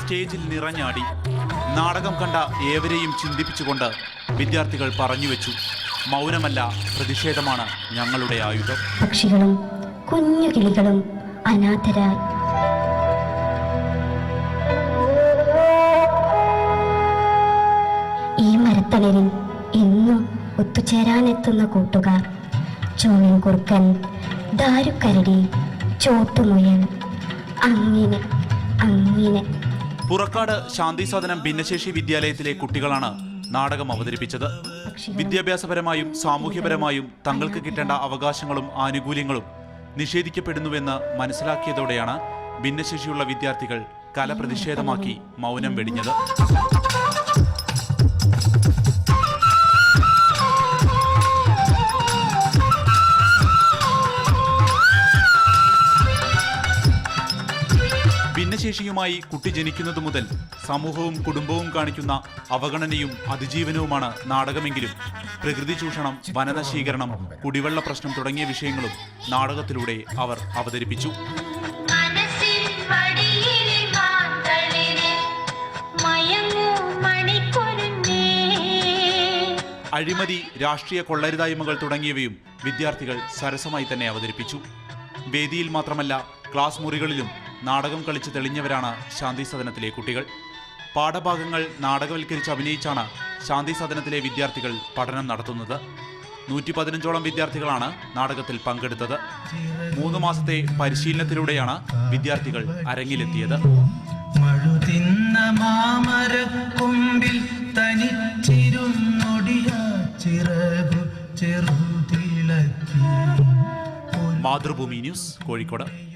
സ്റ്റേജിൽ നിറഞ്ഞാടി. നാടകം കണ്ട ഏവരെയും ചിന്തിപ്പിച്ചുകൊണ്ട് വിദ്യാർത്ഥികൾ പറഞ്ഞു വെച്ചു മൗനമല്ല പ്രതിഷേധമാണ് ഞങ്ങളുടെ ആയുധം. പക്ഷികളും കുഞ്ഞു കിളികളും അനാഥരായി. ഈ മരത്തണലിൽ എന്നും ഒത്തുചേരാനെത്തുന്ന കൂട്ടുകാർ ചൂണിൻ കുറുക്കൻ ദാരുക്കരടി ചോട്ടുമുയൽ അങ്ങനെ അങ്ങനെ. പുറക്കാട് ശാന്തി സാധനം ഭിന്നശേഷി വിദ്യാലയത്തിലെ കുട്ടികളാണ് നാടകം അവതരിപ്പിച്ചത്. വിദ്യാഭ്യാസപരമായും സാമൂഹ്യപരമായും തങ്ങൾക്ക് കിട്ടേണ്ട അവകാശങ്ങളും ആനുകൂല്യങ്ങളും നിഷേധിക്കപ്പെടുന്നുവെന്ന് മനസ്സിലാക്കിയതോടെയാണ് ഭിന്നശേഷിയുള്ള വിദ്യാർത്ഥികൾ കല പ്രതിഷേധമാക്കി മൗനം വെടിഞ്ഞത്. ഭിന്നശേഷിയുമായി കുട്ടി ജനിക്കുന്നതു മുതൽ സമൂഹവും കുടുംബവും കാണിക്കുന്ന അവഗണനയും അതിജീവനവുമാണ് നാടകമെങ്കിലും. പ്രകൃതി ചൂഷണം വനനശീകരണം കുടിവെള്ള പ്രശ്നം തുടങ്ങിയ വിഷയങ്ങളും നാടകത്തിലൂടെ അവർ അവതരിപ്പിച്ചു. അഴിമതി രാഷ്ട്രീയ കൊള്ളരുതായ്മകൾ തുടങ്ങിയവയും വിദ്യാർത്ഥികൾ സരസമായി തന്നെ അവതരിപ്പിച്ചു. വേദിയിൽ മാത്രമല്ല ക്ലാസ് മുറികളിലും നാടകം കളിച്ച് തെളിഞ്ഞവരാണ് ശാന്തി സദനത്തിലെ കുട്ടികൾ. പാഠഭാഗങ്ങൾ നാടകവൽക്കരിച്ച് അഭിനയിച്ചാണ് ശാന്തി സദനത്തിലെ വിദ്യാർത്ഥികൾ പഠനം നടത്തുന്നത്. നൂറ്റി പതിനഞ്ചോളം വിദ്യാർത്ഥികളാണ് നാടകത്തിൽ പങ്കെടുത്തത്. മൂന്ന് മാസത്തെ പരിശീലനത്തിലൂടെയാണ് വിദ്യാർത്ഥികൾ അരങ്ങിലെത്തിയത്. മാമരക്കൊമ്പിൽ തനിച്ചിരുന്നൊടിയ ചിറകു ചെറുതിളക്കി. മാതൃഭൂമി ന്യൂസ് കോഴിക്കോട്.